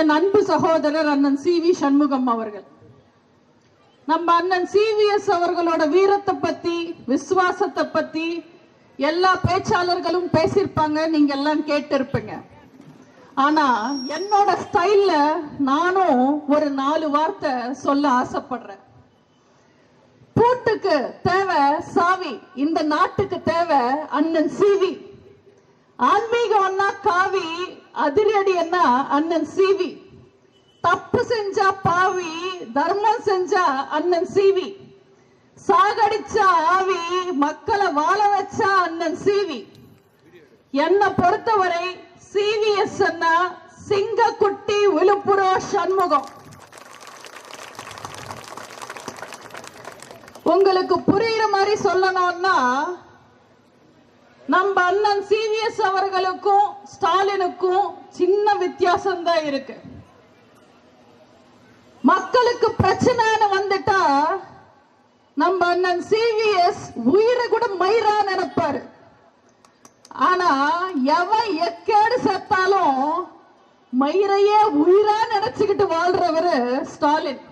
என் அன்பு சகோதரர் அண்ணன் சி வி சண்முகம் அவர்கள். நம்ம அண்ணன் சிவிஎஸ் அவர்களோட வீரத்தை பத்தி விசுவாசத்தை பத்தி எல்லா பேச்சாளர்களும் பேசியிருப்பாங்க நீங்க எல்லாம் கேட்டிருப்பீங்க. ஆனா என்னோட ஸ்டைல்ல நானும் ஒரு நாலு வார்த்தை சொல்ல ஆசைப்படுறேன். பூட்டுக்கு தேவை சாவி இந்த நாட்டுக்கு தேவை அண்ணன் சிவி ஆன்மீகம்னா காவி அதிரடி என்ன அண்ணன் சிவி தப்பு செஞ்சா பாவி தர்மம் செஞ்சா அண்ணன் சிவி சாகடிச்சா ஆவி மக்களை வாழ வச்சா அண்ணன் சிவி என்னை பொறுத்தவரை சிவிஎஸ் சிங்க சிங்கக்குட்டி விழுப்புரம் சண்முகம். உங்களுக்கு புரியுற மாதிரி சொல்லணும்னா நம்ம அண்ணன் சிவிஎஸ் அவர்களுக்கும் ஸ்டாலினுக்கும் சின்ன வித்தியாசம் தான் இருக்கு. மக்களுக்கு பிரச்சனைன்னு வந்துட்டா நம்ம அண்ணன் சிவிஎஸ் உயிரை கூட மயிரா நினைப்பாரு. ஆனா எவன் எக்கேடு செத்தாலும் மயிரையே உயிரா நினைச்சுக்கிட்டு வாழ்றவரு ஸ்டாலின்.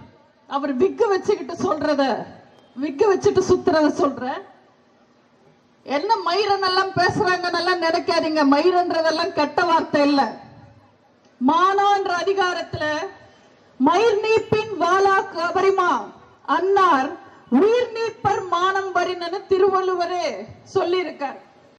அவர் விக்கு வச்சுக்கிட்டு சொல்றத விக்கு வச்சுட்டு சுத்துறத சொல்றேன். என்ன மயிரன் எல்லாம் பேசுறாங்கன்னு எல்லாம் நினைக்காதீங்க. மயிரன்றதெல்லாம் கெட்ட வார்த்தை இல்ல. மானோன்ற அதிகாரத்துல மயிர் நீப்பின் வாலா கபரிமா அன்னார் உயிர் நீப்பர் மானம் வரினன்னு திருவள்ளுவரே சொல்லியிருக்கார்.